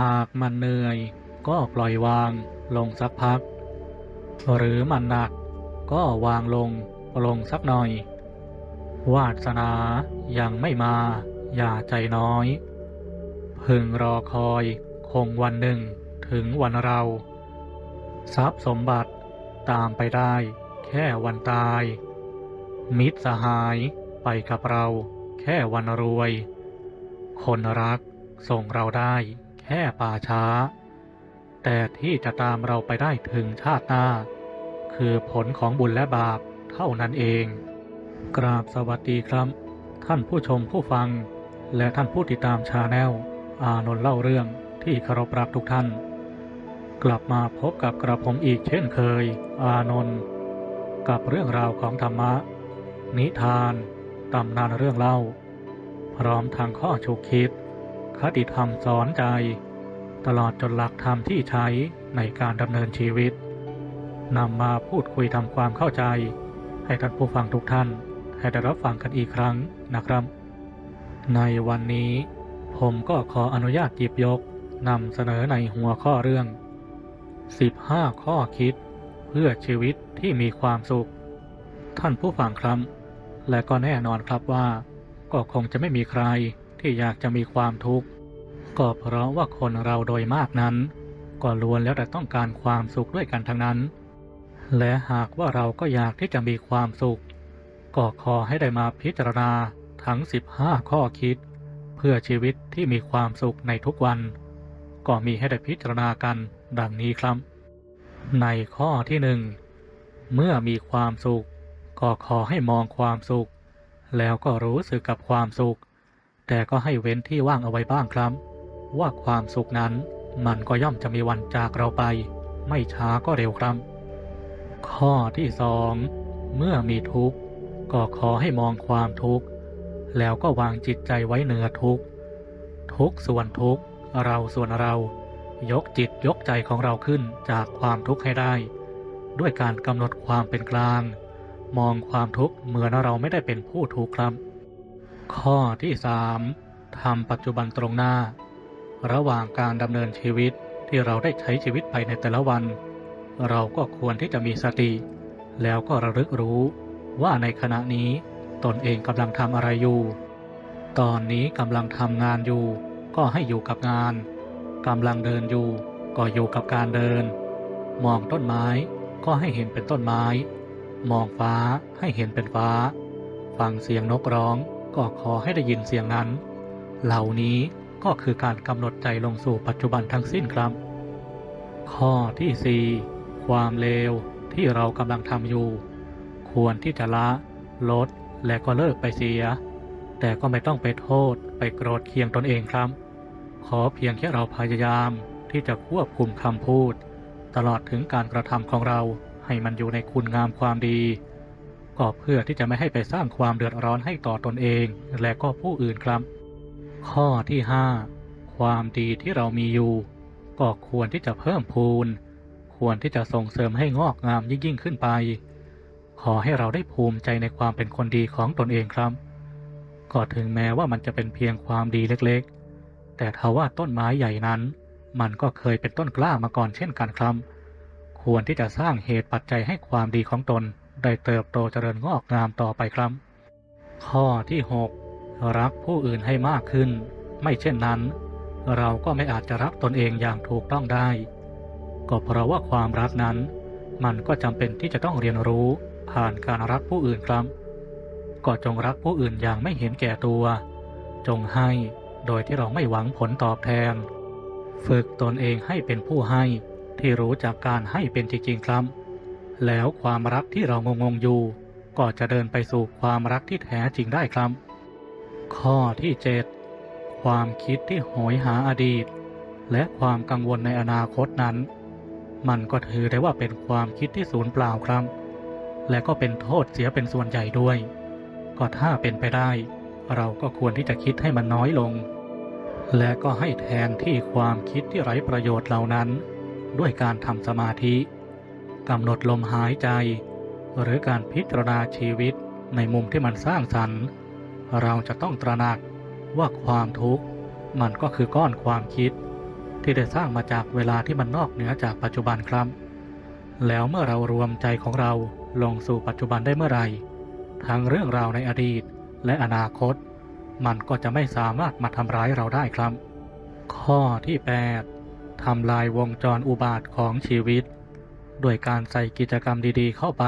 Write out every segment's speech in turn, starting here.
หากมันเหนื่อย ก็ปล่อยวางลงสักพัก หรือมันหนัก ก็วางลงลงสักหน่อย วาสนายังไม่มา อย่าใจน้อย พึงรอคอยคงวันหนึ่งถึงวันเรา ทรัพย์สมบัติตามไปได้ แค่วันตาย มิตรสหายไปกับเรา แค่วันรวย คนรักส่งเราได้ แค่ป่าช้า แต่ที่จะตามเราไปได้ถึงชาติหน้า คือผลของบุญและบาปเท่านั้นเอง กราบสวัสดีครับ ท่านผู้ชมผู้ฟัง และท่านผู้ติดตามชาแนลอานนท์เล่าเรื่องที่คารพรักทุกท่าน กลับมาพบกับกระผมอีกเช่นเคย อานนท์กับเรื่องราวของธรรมะ นิทานตำนานเรื่องเล่า พร้อมทางข้อฉุกคิด คติธรรมสอนใจ ตลอดจนหลักธรรมที่ใช้ในการดำเนินชีวิตนำมาพูดคุยทำความเข้าใจ ให้ท่านผู้ฟังทุกท่าน ให้ได้รับฟังกันอีกครั้งนะครับ ในวันนี้ผมก็ขออนุญาตหยิบยกนำเสนอในหัวข้อเรื่อง 15 ข้อคิดเพื่อชีวิตที่มีความสุข ท่านผู้ฟังครับ และก็แน่นอนครับว่า ก็คงจะไม่มีใคร ที่อยากจะมีความทุกข์ก็เพราะว่าคนเราโดยมากนั้น ก็ล้วนแล้วแต่ต้องการความสุขด้วยกันทั้งนั้น และหากว่าเราก็อยากที่จะมีความสุข ก็ขอให้ได้มาพิจารณาทั้ง 15 ข้อคิด เพื่อชีวิตที่มีความสุขในทุกวัน ก็มีให้ได้พิจารณากันดังนี้ครับ ในข้อที่หนึ่งเมื่อมีความสุข ก็ขอให้มองความสุข แล้วก็รู้สึกกับความสุข แต่ก็ให้เว้นที่ว่างเอาไว้บ้างครับ ว่าความสุขนั้นมันก็ย่อมจะมีวันจากเราไป ไม่ช้าก็เร็วครับ ข้อที่สองเมื่อมีทุกข์ก็ขอให้มองความทุกข์ แล้วก็วางจิตใจไว้เหนือทุกข์ ทุกส่วนทุกข์เราส่วนเรา ยกจิตยกใจของเราขึ้นจากความทุกข์ให้ได้ ด้วยการกำหนดความเป็นกลาง มองความทุกข์เหมือนเราไม่ได้เป็นผู้ทุกข์ครับ ข้อที่สามทำปัจจุบันตรงหน้า ระหว่างการดำเนินชีวิตที่เราได้ใช้ชีวิตไปในแต่ละวัน เราก็ควรที่จะมีสติ แล้วก็ระลึกรู้ว่าในขณะนี้ตนเองกำลังทำอะไรอยู่ ตอนนี้กำลังทำงานอยู่ ก็ให้อยู่กับงานกำลังเดินอยู่ ก็อยู่กับการเดิน มองต้นไม้ก็ให้เห็นเป็นต้นไม้ มองฟ้าให้เห็นเป็นฟ้า ฟังเสียงนกร้อง ก็ขอให้ได้ยินเสียงนั้น เหล่านี้ก็คือการกำหนดใจลงสู่ปัจจุบันทั้งสิ้นครับ ข้อที่ 4 ความเลวที่เรากำลังทำอยู่ ควรที่จะละ ลด และก็เลิกไปเสีย แต่ก็ไม่ต้องไปโทษ ไปโกรธเคียงตนเองครับ ขอเพียงแค่เราพยายามที่จะควบคุมคำพูด ตลอดถึงการกระทำของเราให้มันอยู่ในคุณงามความดี ก็เพื่อที่จะไม่ให้ไปสร้างความเดือดร้อนให้ต่อตนเอง และก็ผู้อื่นครับ ข้อที่ 5 ความดีที่เรามีอยู่ ก็ควรที่จะเพิ่มพูน ควรที่จะส่งเสริมให้งอกงามยิ่งยิ่งขึ้นไป ขอให้เราได้ภูมิใจในความเป็นคนดีของตนเองครับ ก็ถึงแม้ว่ามันจะเป็นเพียงความดีเล็กๆ แต่ทว่าต้นไม้ใหญ่นั้น มันก็เคยเป็นต้นกล้ามาก่อนเช่นกันครับ ควรที่จะสร้างเหตุปัจจัยให้ความดีของตน ได้เติบโตเจริญงอกงามต่อไปครับ ข้อที่ 6 รักผู้อื่นให้มากขึ้น ไม่เช่นนั้น เราก็ไม่อาจจะรักตนเองอย่างถูกต้องได้ ก็เพราะว่าความรักนั้น มันก็จำเป็นที่จะต้องเรียนรู้ผ่านการรักผู้อื่นครับ ก็จงรักผู้อื่นอย่างไม่เห็นแก่ตัว จงให้โดยที่เราไม่หวังผลตอบแทน ฝึกตนเองให้เป็นผู้ให้ที่รู้จากการให้เป็นจริงๆครับ แล้วความรักที่เรางงๆอยู่ ก็จะเดินไปสู่ความรักที่แท้จริงได้ครับ ข้อที่ 7 ความคิดที่โหยหาอดีต และความกังวลในอนาคตนั้น มันก็ถือได้ว่าเป็นความคิดที่สูญเปล่าครับ และก็เป็นโทษเสียเป็นส่วนใหญ่ด้วย ก็ถ้าเป็นไปได้ เราก็ควรที่จะคิดให้มันน้อยลง และก็ให้แทนที่ความคิดที่ไร้ประโยชน์เหล่านั้น ด้วยการทำสมาธิ กำหนดลมหายใจ หรือการพิจารณาชีวิตในมุมที่มันสร้างสรรค์ เราจะต้องตระหนักว่าความทุกข์มันก็คือก้อนความคิด ที่ได้สร้างมาจากเวลาที่มันนอกเหนือจากปัจจุบันครับ แล้วเมื่อเรารวมใจของเราลงสู่ปัจจุบันได้เมื่อไหร่ทั้งเรื่องราวในอดีตและอนาคต มันก็จะไม่สามารถมาทำร้ายเราได้ครับ ข้อที่ 8ทำลายวงจรอุบาทของชีวิต ด้วยการใส่กิจกรรมดีๆ เข้าไป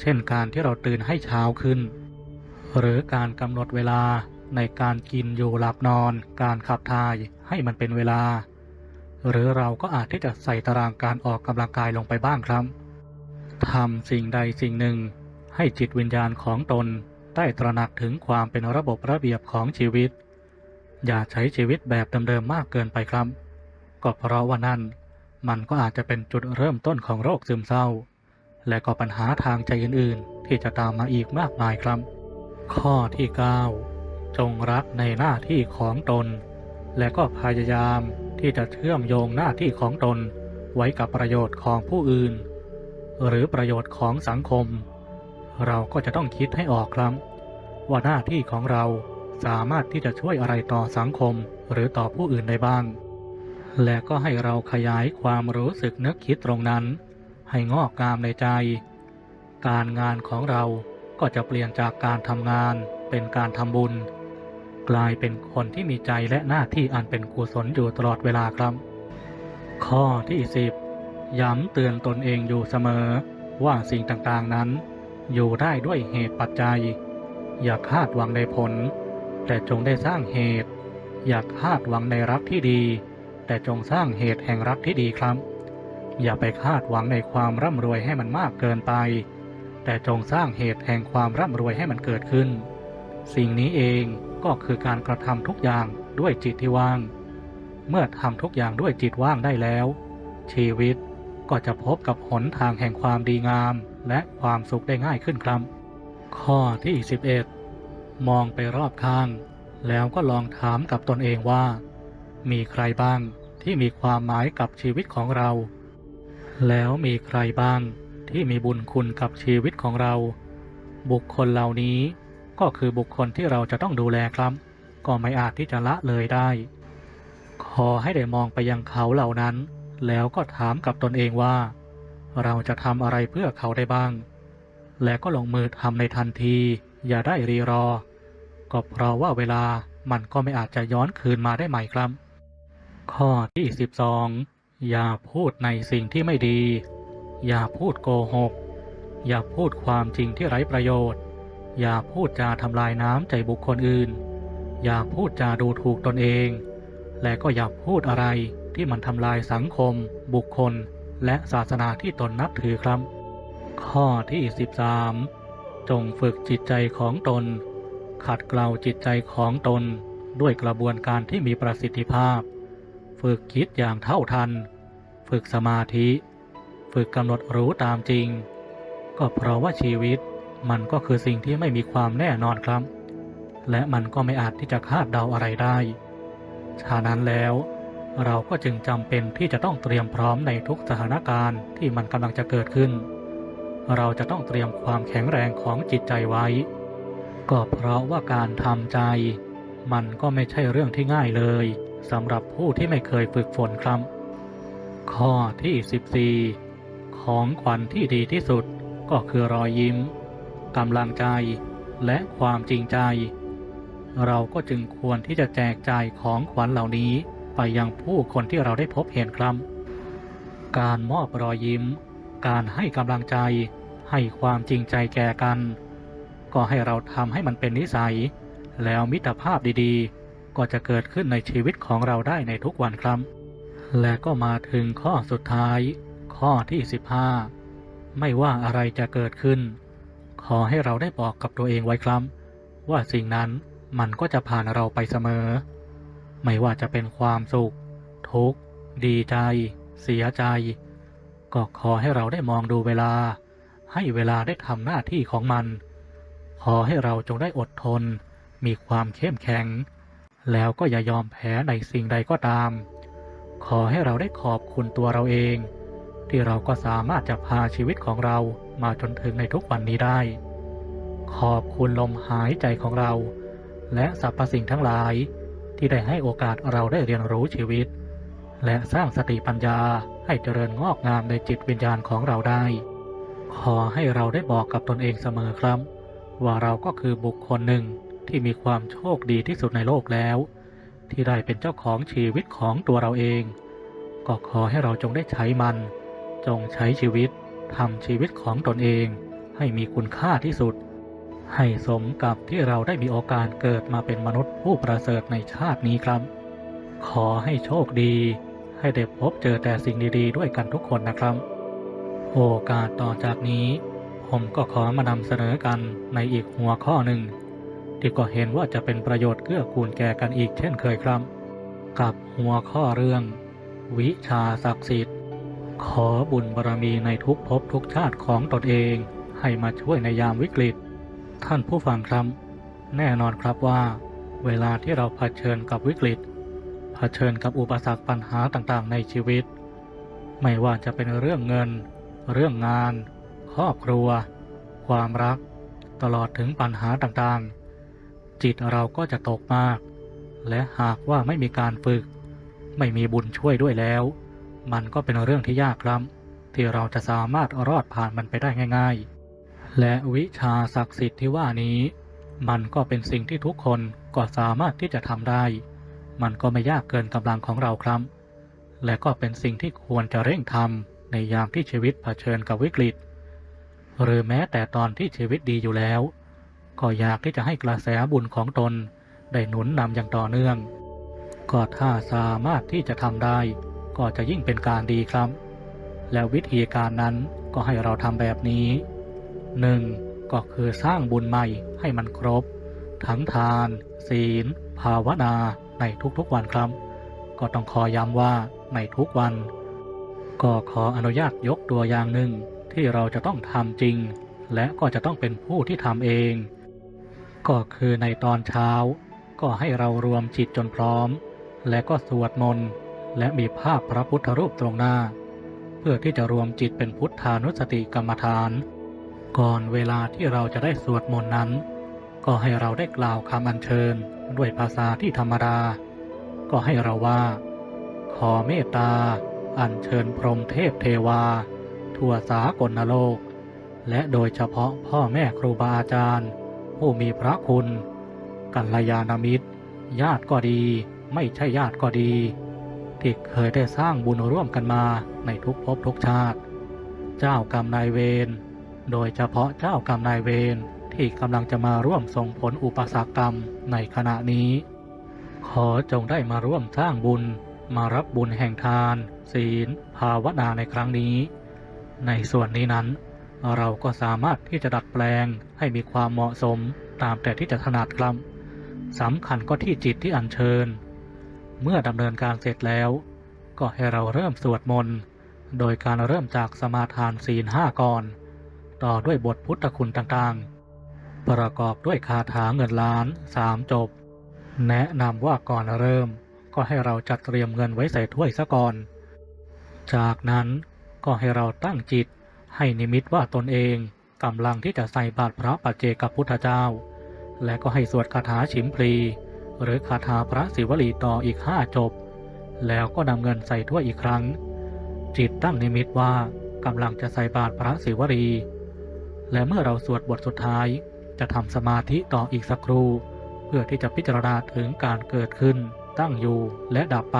เช่นการที่เราตื่นให้เช้าขึ้น หรือการกำหนดเวลาในการกินอยู่หลับนอน การขับถ่ายให้มันเป็นเวลา หรือเราก็อาจที่จะใส่ตารางการออกกำลังกายลงไปบ้างครับทำสิ่งใดสิ่งหนึ่ง ให้จิตวิญญาณของตนได้ตระหนักถึงความเป็นระบบระเบียบของชีวิต อย่าใช้ชีวิตแบบเดิมๆมากเกินไปครับ ก็เพราะว่านั่น มันก็อาจจะเป็นจุดเริ่มต้นของโรคซึมเศร้า และก็ปัญหาทางใจอื่นๆ ที่จะตามมาอีกมากมายครับ ข้อที่ 9 จงรักในหน้าที่ของตน และก็พยายามที่จะเชื่อมโยงหน้าที่ของตน ไว้กับประโยชน์ของผู้อื่น หรือประโยชน์ของสังคม เราก็จะต้องคิดให้ออกครับ ว่าหน้าที่ของเราสามารถที่จะช่วยอะไรต่อสังคมหรือต่อผู้อื่นได้บ้าง และก็ให้เราขยายความรู้สึกนึกคิดตรงนั้น ให้งอกงามในใจ การงานของเราก็จะเปลี่ยนจากการทำงานเป็นการทำบุญ กลายเป็นคนที่มีใจและหน้าที่อันเป็นกุศลอยู่ตลอดเวลาครับ ข้อที่10ย้ำเตือนตนเองอยู่เสมอ ว่าสิ่งต่างๆนั้น อยู่ได้ด้วยเหตุปัจจัย อย่าคาดหวังในผล แต่จงได้สร้างเหตุ อย่าคาดหวังในรักที่ดี แต่จงสร้างเหตุแห่งรักที่ดีครับ อย่าไปคาดหวังในความร่ำรวยให้มันมากเกินไป แต่จงสร้างเหตุแห่งความร่ำรวยให้มันเกิดขึ้น สิ่งนี้เองก็คือการกระทำทุกอย่างด้วยจิตที่ว่าง เมื่อทำทุกอย่างด้วยจิตว่างได้แล้ว ชีวิตก็จะพบกับหนทางแห่งความดีงาม และความสุขได้ง่ายขึ้นครับ ข้อที่ 11 มองไปรอบข้าง แล้วก็ลองถามกับตนเองว่า มีใครบ้างที่มีความหมายกับชีวิตของเรา แล้วมีใครบ้างที่มีบุญคุณกับชีวิตของเรา บุคคลเหล่านี้ก็คือบุคคลที่เราจะต้องดูแลครับ ก็ไม่อาจที่จะละเลยได้ ขอให้ได้มองไปยังเขาเหล่านั้น แล้วก็ถามกับตนเองว่า เราจะทำอะไรเพื่อเขาได้บ้าง และก็ลงมือทำในทันที อย่าได้รีรอ ก็เพราะว่าเวลามันก็ไม่อาจจะย้อนคืนมาได้ใหม่ครับ ข้อที่ 12 อย่าพูดในสิ่งที่ไม่ดี อย่าพูดโกหก อย่าพูดความจริงที่ไร้ประโยชน์ อย่าพูดจาทำลายน้ำใจบุคคลอื่น อย่าพูดจาดูถูกตนเอง และก็อย่าพูดอะไรที่มันทำลายสังคม บุคคล และศาสนาที่ตนนับถือครับ ข้อที่ 13 จงฝึกจิตใจของตน ขัดเกลาจิตใจของตนด้วยกระบวนการที่มีประสิทธิภาพ ฝึกคิดอย่างเท่าทัน ฝึกสมาธิ ฝึกกำหนดรู้ตามจริง ก็เพราะว่าชีวิตมันก็คือสิ่งที่ไม่มีความแน่นอนครับ และมันก็ไม่อาจที่จะคาดเดาอะไรได้ฉะนั้นแล้วเราก็จึงจำเป็นที่จะต้องเตรียมพร้อมในทุกสถานการณ์ที่มันกำลังจะเกิดขึ้น เราจะต้องเตรียมความแข็งแรงของจิตใจไว้ ก็เพราะว่าการทำใจ มันก็ไม่ใช่เรื่องที่ง่ายเลย สำหรับผู้ที่ไม่เคยฝึกฝนครับ ข้อที่ 14 ของขวัญที่ดีที่สุดก็คือรอยยิ้มกำลังใจและความจริงใจ เราก็จึงควรที่จะแจกจ่ายของขวัญเหล่านี้ไปยังผู้คนที่เราได้พบเห็นครับ การมอบรอยยิ้ม การให้กำลังใจให้ความจริงใจแก่กัน ก็ให้เราทำให้มันเป็นนิสัย แล้วมิตรภาพดีๆ ก็จะเกิดขึ้นในชีวิตของเราได้ในทุกวันครับ และก็มาถึงข้อสุดท้าย ข้อที่ 15 ไม่ว่าอะไรจะเกิดขึ้น ขอให้เราได้บอกกับตัวเองไว้ครับ ว่าสิ่งนั้นมันก็จะผ่านเราไปเสมอ ไม่ว่าจะเป็นความสุข ทุกข์ ดีใจ เสียใจ ก็ขอให้เราได้มองดูเวลา ให้เวลาได้ทำหน้าที่ของมัน ขอให้เราจงได้อดทน มีความเข้มแข็ง แล้วก็อย่ายอมแพ้ในสิ่งใดก็ตาม ขอให้เราได้ขอบคุณตัวเราเอง ที่เราก็สามารถจะพาชีวิตของเรามาจนถึงในทุกวันนี้ได้ ขอบคุณลมหายใจของเรา และสรรพสิ่งทั้งหลาย ที่ได้ให้โอกาสเราได้เรียนรู้ชีวิต และสร้างสติปัญญาให้เจริญงอกงามในจิตวิญญาณของเราได้ ขอให้เราได้บอกกับตนเองเสมอครับ ว่าเราก็คือบุคคลหนึ่ง ที่มีความโชคดีที่สุดในโลกแล้ว ที่ได้เป็นเจ้าของชีวิตของตัวเราเอง ก็ขอให้เราจงได้ใช้มัน จงใช้ชีวิตทำชีวิตของตนเอง ให้มีคุณค่าที่สุด ให้สมกับที่เราได้มีโอกาสเกิดมาเป็นมนุษย์ผู้ประเสริฐในชาตินี้ครับ ขอให้โชคดี ให้ได้พบเจอแต่สิ่งดีๆ ด้วยกันทุกคนนะครับ โอกาสต่อจากนี้ ผมก็ขอมานำเสนอกันในอีกหัวข้อหนึ่ง ที่ก็เห็นว่าจะเป็นประโยชน์เกื้อกูลแก่กันอีกเช่นเคยครับ กับหัวข้อเรื่อง วิชาศักดิ์สิทธิ์ ขอบุญบารมีในทุกภพทุกชาติของตนเอง ให้มาช่วยในยามวิกฤต ท่านผู้ฟังครับ แน่นอนครับว่า เวลาที่เราเผชิญกับวิกฤต เผชิญกับอุปสรรคปัญหาต่างๆ ในชีวิต ไม่ว่าจะเป็นเรื่องเงิน เรื่องงาน ครอบครัว ความรัก ตลอดถึงปัญหาต่างๆ จิตเราก็จะตกมาก และหากว่าไม่มีการฝึก ไม่มีบุญช่วยด้วยแล้ว มันก็เป็นเรื่องที่ยากครับ ที่เราจะสามารถรอดผ่านมันไปได้ง่าย ๆ และวิชาศักดิ์สิทธิ์ที่ว่านี้ มันก็เป็นสิ่งที่ทุกคนก็สามารถที่จะทำได้ มันก็ไม่ยากเกินกำลังของเราครับ และก็เป็นสิ่งที่ควรจะเร่งทำในยามที่ชีวิตเผชิญกับวิกฤต หรือแม้แต่ตอนที่ชีวิตดีอยู่แล้ว ก็อยากที่จะให้กระแสบุญของตนได้หนุนนำอย่างต่อเนื่อง ก็ถ้าสามารถที่จะทำได้ ก็จะยิ่งเป็นการดีครับ และวิธีการนั้นก็ให้เราทำแบบนี้หนึ่งก็คือสร้างบุญใหม่ให้มันครบ ทั้งทาน ศีล ภาวนาในทุกๆวันครับ ก็ต้องขอย้ำว่าในทุกวัน ก็ขออนุญาตยกตัวอย่างหนึ่งที่เราจะต้องทำจริง และก็จะต้องเป็นผู้ที่ทำเอง ก็คือในตอนเช้า ก็ให้เรารวมจิตจนพร้อม และก็สวดมนต์และมีภาพพระพุทธรูปตรงหน้า เพื่อที่จะรวมจิตเป็นพุทธานุสติกรรมฐาน ก่อนเวลาที่เราจะได้สวดมนต์นั้น ก็ให้เราได้กล่าวคำอัญเชิญด้วยภาษาที่ธรรมดา ก็ให้เราว่า ขอเมตตา อัญเชิญพรหมเทพเทวา ทั่วสากลโลก และโดยเฉพาะพ่อแม่ครูบาอาจารย์ ผู้มีพระคุณ กัลยาณมิตร ญาติก็ดี ไม่ใช่ญาติก็ดี ที่เคยได้สร้างบุญร่วมกันมาในทุกภพทุกชาติ เจ้ากรรมนายเวร โดยเฉพาะเจ้ากรรมนายเวรที่กำลังจะมาร่วมส่งผลอุปสรรคกรรมในขณะนี้ ขอจงได้มาร่วมสร้างบุญมารับบุญแห่งทาน ศีล ภาวนาในครั้งนี้ ในส่วนนี้นั้น เราก็สามารถที่จะดัดแปลงให้มีความเหมาะสมตามแต่ที่จะถนัดครับสำคัญก็ที่จิตที่อัญเชิญ เมื่อดำเนินการเสร็จแล้ว ก็ให้เราเริ่มสวดมนต์โดยการเริ่มจากสมาทานศีลห้าก่อน ต่อด้วยบทพุทธคุณต่างๆ ประกอบด้วยคาถาเงินล้านสามจบ แนะนำว่าก่อนเริ่ม ก็ให้เราจัดเตรียมเงินไว้ใส่ถ้วยซะก่อน จากนั้นก็ให้เราตั้งจิต ให้นิมิตว่าตนเองกำลังที่จะใส่บาตรพระปัจเจกพุทธเจ้า และก็ให้สวดคาถาฉิมพลี หรือคาถาพระศิวลีต่ออีกห้าจบ แล้วก็นำเงินใส่ถ้วยอีกครั้ง จิตตั้งนิมิตว่ากำลังจะใส่บาตรพระศิวลี และเมื่อเราสวดบทสุดท้ายจะทำสมาธิต่ออีกสักครู่ เพื่อที่จะพิจารณาถึงการเกิดขึ้น ตั้งอยู่และดับไป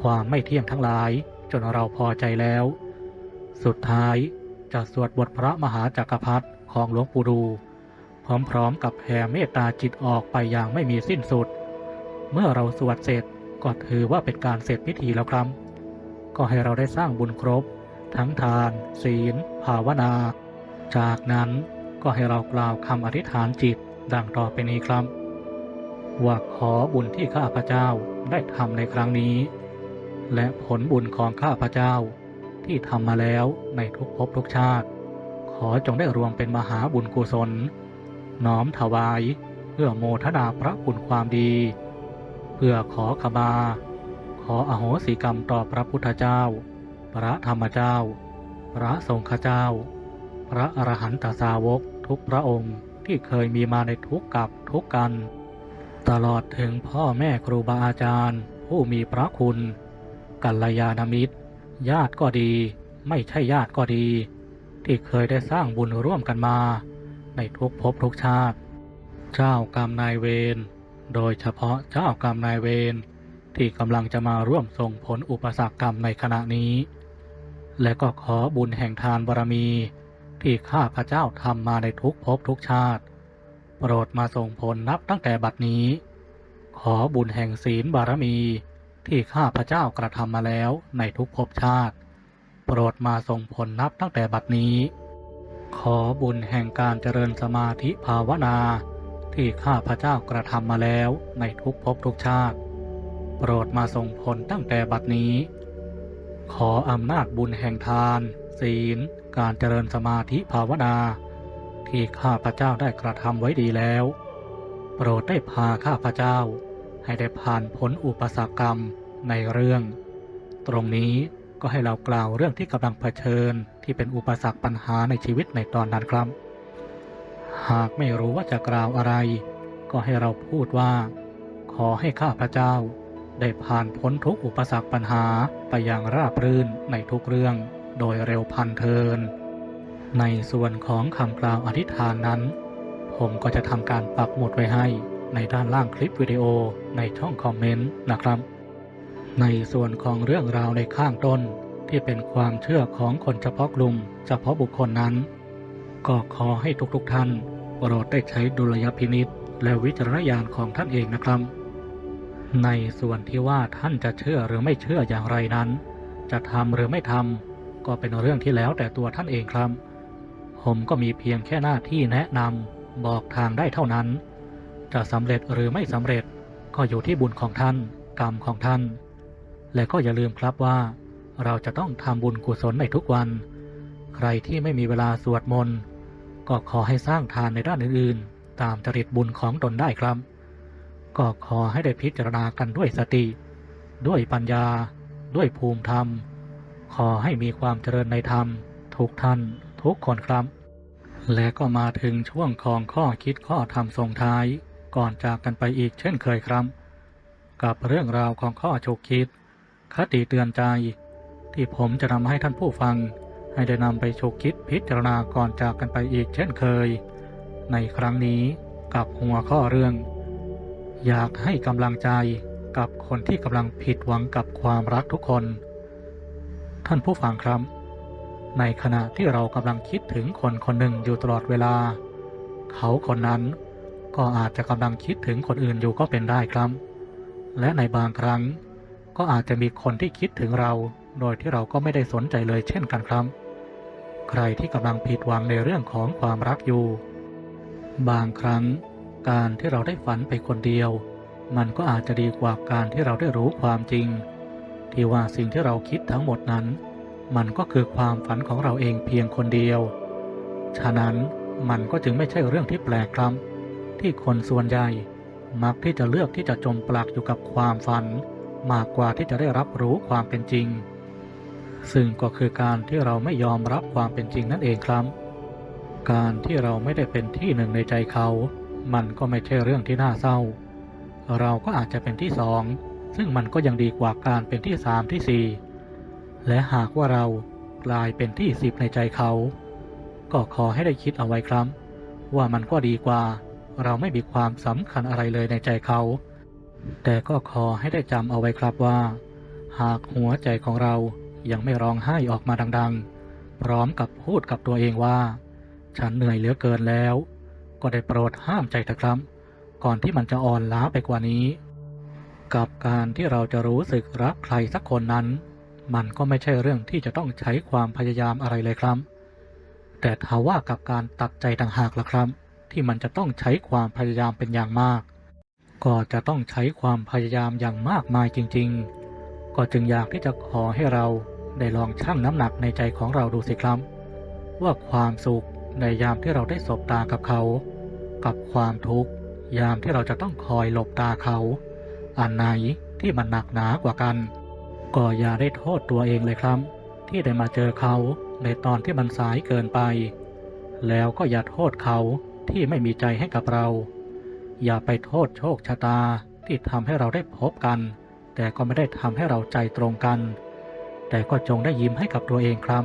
ความไม่เที่ยงทั้งหลายจนเราพอใจแล้ว สุดท้ายจะสวดบทพระมหาจักรพรรดิของหลวงปู่ดูพร้อมๆกับแผ่เมตตาจิตออกไปอย่างไม่มีสิ้นสุด เมื่อเราสวดเสร็จก็ถือว่าเป็นการเสร็จพิธีแล้วครับ ก็ให้เราได้สร้างบุญครบ ทั้งทาน ศีล ภาวนา จากนั้นก็ให้เรากล่าวคำอธิษฐานจิตดังต่อไปนี้ครับว่าขอบุญที่ข้าพเจ้าได้ทำในครั้งนี้ และผลบุญของข้าพเจ้า ที่ทำมาแล้วในทุกภพทุกชาติ ขอจงได้รวมเป็นมหาบุญกุศล น้อมถวาย เพื่อโมทนาพระคุณความดี เพื่อขอขมา ขออโหสิกรรมต่อพระพุทธเจ้า พระธรรมเจ้า พระสงฆ์เจ้า พระอรหันตสาวกทุกพระองค์ที่เคยมีมาในทุกกับทุกกัน ตลอดถึงพ่อแม่ครูบาอาจารย์ ผู้มีพระคุณกัลยาณมิตร ญาติก็ดี ไม่ใช่ญาติก็ดี ที่เคยได้สร้างบุญร่วมกันมา ในทุกภพทุกชาติ เจ้ากรรมนายเวรโดยเฉพาะเจ้ากรรมนายเวรที่กำลังจะมาร่วมส่งผลอุปสรรคกรรมในขณะนี้ และก็ขอบุญแห่งทานบารมี ที่ข้าพระเจ้าทำมาในทุกภพทุกชาติ โปรดมาส่งผลนับตั้งแต่บัดนี้ ขอบุญแห่งศีลบารมี ที่ข้าพระเจ้ากระทำมาแล้วในทุกภพชาติ โปรดมาส่งผลนับตั้งแต่บัดนี้ ขอบุญแห่งการเจริญสมาธิภาวนา ที่ข้าพระเจ้ากระทำมาแล้วในทุกภพทุกชาติ โปรดมาส่งผลตั้งแต่บัดนี้ ขออำนาจบุญแห่งทาน ศีล การเจริญสมาธิภาวนา ที่ข้าพระเจ้าได้กระทำไว้ดีแล้ว โปรดได้พาข้าพระเจ้า ให้ได้ผ่านพ้นอุปสรรคกรรมในเรื่อง ตรงนี้ก็ให้เรากล่าวเรื่องที่กำลังเผชิญที่เป็นอุปสรรคปัญหาในชีวิตในตอนนั้นครับ หากไม่รู้ว่าจะกล่าวอะไร ก็ให้เราพูดว่า ขอให้ข้าพระเจ้า ได้ผ่านพ้นทุกอุปสรรคปัญหาไปอย่างราบรื่นในทุกเรื่อง โดยเร็วพันเทิน ในส่วนของคำกล่าวอธิษฐานนั้น ผมก็จะทำการปักหมุดไว้ให้ ในด้านล่างคลิปวิดีโอในช่องคอมเมนต์นะครับ ในส่วนของเรื่องราวในข้างต้นที่เป็นความเชื่อของคนเฉพาะกลุ่ม เฉพาะบุคคลนั้น ก็ขอให้ทุกๆท่านโปรดได้ใช้ดุลยพินิษและวิจารณญาณของท่านเองนะครับ ในส่วนที่ว่าท่านจะเชื่อหรือไม่เชื่ออย่างไรนั้น จะทำหรือไม่ทำก็เป็นเรื่องที่แล้วแต่ตัวท่านเองครับ ผมก็มีเพียงแค่หน้าที่แนะนำบอกทางได้เท่านั้น จะสำเร็จหรือไม่สำเร็จก็อยู่ที่บุญของท่าน กรรมของท่าน และก็อย่าลืมครับว่า เราจะต้องทำบุญกุศลในทุกวัน ใครที่ไม่มีเวลาสวดมนต์ก็ขอให้สร้างทานในด้านอื่นๆ ตามจริตบุญของตนได้ครับ ก็ขอให้ได้พิจารณากันด้วยสติ ด้วยปัญญา ด้วยภูมิธรรม ขอให้มีความเจริญในธรรม ทุกท่าน ทุกคนครับ และก็มาถึงช่วงของข้อคิดข้อธรรมส่งท้าย ก่อนจากกันไปอีกเช่นเคยครับ กับเรื่องราวของข้อฉกคิด คติเตือนใจ ที่ผมจะนำให้ท่านผู้ฟัง ให้ได้นำไปฉกคิดพิจารณาก่อนจากกันไปอีกเช่นเคย ในครั้งนี้กับหัวข้อเรื่อง อยากให้กำลังใจกับคนที่กำลังผิดหวังกับความรักทุกคน ท่านผู้ฟังครับ ในขณะที่เรากำลังคิดถึงคนคนหนึ่งอยู่ตลอดเวลา เขาคนนั้น ก็อาจจะกำลังคิดถึงคนอื่นอยู่ก็เป็นได้ครับ และในบางครั้ง ก็อาจจะมีคนที่คิดถึงเรา โดยที่เราก็ไม่ได้สนใจเลยเช่นกันครับ ใครที่กำลังผิดหวังในเรื่องของความรักอยู่ บางครั้ง การที่เราได้ฝันไปคนเดียว มันก็อาจจะดีกว่าการที่เราได้รู้ความจริง ที่ว่าสิ่งที่เราคิดทั้งหมดนั้น มันก็คือความฝันของเราเองเพียงคนเดียว ฉะนั้นมันก็จึงไม่ใช่เรื่องที่แปลกครับ ที่คนส่วนใหญ่มักที่จะเลือกที่จะจมปลักอยู่กับความฝัน มากกว่าที่จะได้รับรู้ความเป็นจริง ซึ่งก็คือการที่เราไม่ยอมรับความเป็นจริงนั่นเองครับ การที่เราไม่ได้เป็นที่หนึ่งในใจเขา มันก็ไม่ใช่เรื่องที่น่าเศร้า เราก็อาจจะเป็นที่สองซึ่งมันก็ยังดีกว่าการเป็นที่สามที่สี่และหากว่าเรากลายเป็นที่สิบในใจเขา ก็ขอให้ได้คิดเอาไว้ครับ ว่ามันก็ดีกว่า เราไม่มีความสำคัญอะไรเลยในใจเขา แต่ก็ขอให้ได้จำเอาไว้ครับว่า หากหัวใจของเรายังไม่ร้องไห้ออกมาดังๆ พร้อมกับพูดกับตัวเองว่า ฉันเหนื่อยเหลือเกินแล้ว ก็ได้โปรดห้ามใจเถอะครับ ก่อนที่มันจะอ่อนล้าไปกว่านี้ กับการที่เราจะรู้สึกรักใครสักคนนั้น มันก็ไม่ใช่เรื่องที่จะต้องใช้ความพยายามอะไรเลยครับ แต่ถ้าว่ากับการตัดใจต่างหากล่ะครับ ที่มันจะต้องใช้ความพยายามเป็นอย่างมาก ก็จะต้องใช้ความพยายามอย่างมากมายจริง ๆ ก็จึงอยากที่จะขอให้เราได้ลองชั่งน้ำหนักในใจของเราดูสิครับ ว่าความสุขในยามที่เราได้สบตากับเขา กับความทุกข์ยามที่เราจะต้องคอยหลบตาเขา อันไหนที่มันหนักหนากว่ากัน ก็อย่าได้โทษตัวเองเลยครับ ที่ได้มาเจอเขาในตอนที่มันสายเกินไป แล้วก็อย่าโทษเขา ที่ไม่มีใจให้กับเรา อย่าไปโทษโชคชะตาที่ทำให้เราได้พบกัน แต่ก็ไม่ได้ทำให้เราใจตรงกัน แต่ก็จงได้ยิ้มให้กับตัวเองครับ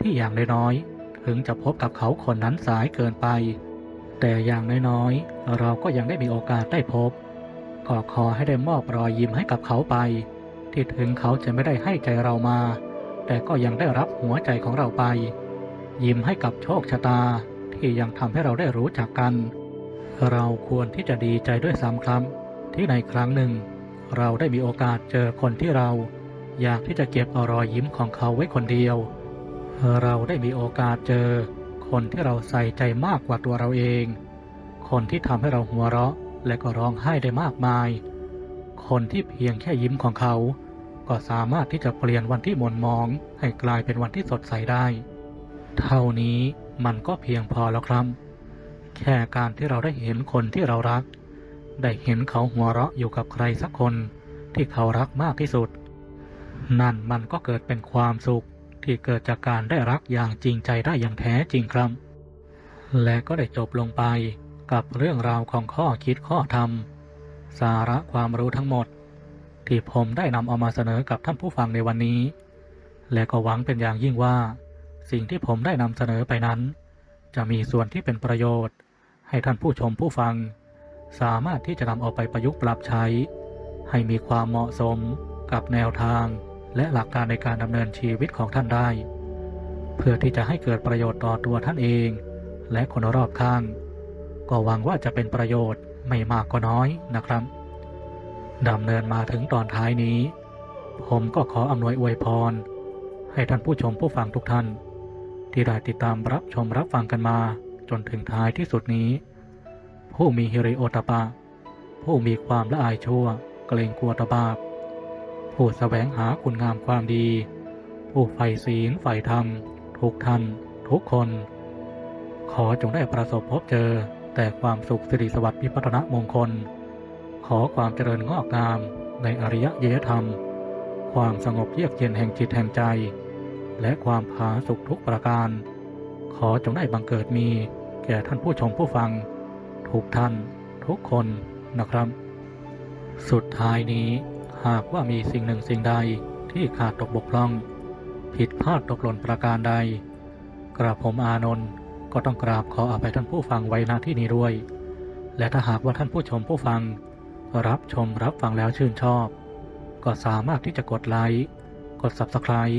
ที่อย่างน้อยๆถึงจะพบกับเขาคนนั้นสายเกินไป แต่อย่างน้อยๆเราก็ยังได้มีโอกาสได้พบก็ขอให้ได้มอบรอยยิ้มให้กับเขาไป ที่ถึงเขาจะไม่ได้ให้ใจเรามา แต่ก็ยังได้รับหัวใจของเราไป ยิ้มให้กับโชคชะตา ที่ยังทำให้เราได้รู้จักกัน เราควรที่จะดีใจด้วยซ้ำครับ ที่ในครั้งหนึ่ง เราได้มีโอกาสเจอคนที่เรา อยากที่จะเก็บอรอยยิ้มของเขาไว้คนเดียว เราได้มีโอกาสเจอ คนที่เราใส่ใจมากกว่าตัวเราเอง คนที่ทำให้เราหัวเราะและก็ร้องไห้ได้มากมาย คนที่เพียงแค่ยิ้มของเขาก็สามารถที่จะเปลี่ยนวันที่หม่นหมองให้กลายเป็นวันที่สดใสได้ เท่านี้ มันก็เพียงพอแล้วครับ แค่การที่เราได้เห็นคนที่เรารัก ได้เห็นเขาหัวเราะอยู่กับใครสักคนที่เขารักมากที่สุด นั่นมันก็เกิดเป็นความสุขที่เกิดจากการได้รักอย่างจริงใจได้อย่างแท้จริงครับ และก็ได้จบลงไปกับเรื่องราวของข้อคิดข้อธรรม สาระความรู้ทั้งหมด ที่ผมได้นำเอามาเสนอกับท่านผู้ฟังในวันนี้ และก็หวังเป็นอย่างยิ่งว่า สิ่งที่ผมได้นำเสนอไปนั้น จะมีส่วนที่เป็นประโยชน์ ให้ท่านผู้ชมผู้ฟัง สามารถที่จะนำเอาไปประยุกต์ปรับใช้ ให้มีความเหมาะสมกับแนวทาง และหลักการในการดำเนินชีวิตของท่านได้ เพื่อที่จะให้เกิดประโยชน์ต่อตัวท่านเอง และคนรอบข้าง ก็หวังว่าจะเป็นประโยชน์ไม่มากก็น้อยนะครับดำเนินมาถึงตอนท้ายนี้ ผมก็ขออำนวยอวยพร ให้ท่านผู้ชมผู้ฟังทุกท่าน ที่ได้ติดตามรับชมรับฟังกันมาจนถึงท้ายที่สุดนี้ ผู้มีฮิริโอตปะ ผู้มีความละอายชั่ว เกรงกลัวตบาปผู้แสวงหาคุณงามความดี ผู้ใฝ่ศีลใฝ่ธรรม ทุกท่านทุกคน ขอจงได้ประสบพบเจอแต่ความสุขสิริสวัสดิ์พิพัฒนมงคล ขอความเจริญงอกงามในอริยเยธรรม ความสงบเยือกเย็นแห่งจิตแห่งใจ และความผาสุขทุกประการ ขอจงได้บังเกิดมีแก่ท่านผู้ชมผู้ฟัง ทุกท่าน ทุกคนนะครับ สุดท้ายนี้หากว่ามีสิ่งหนึ่งสิ่งใดที่ขาดตกบกพร่อง ผิดพลาดตกหล่นประการใด กระผมอานนท์ก็ต้องกราบขออภัยท่านผู้ฟังไว้ณที่นี้ด้วย และถ้าหากว่าท่านผู้ชมผู้ฟัง รับชมรับฟังแล้วชื่นชอบ ก็สามารถที่จะกดไลค์ กด Subscribe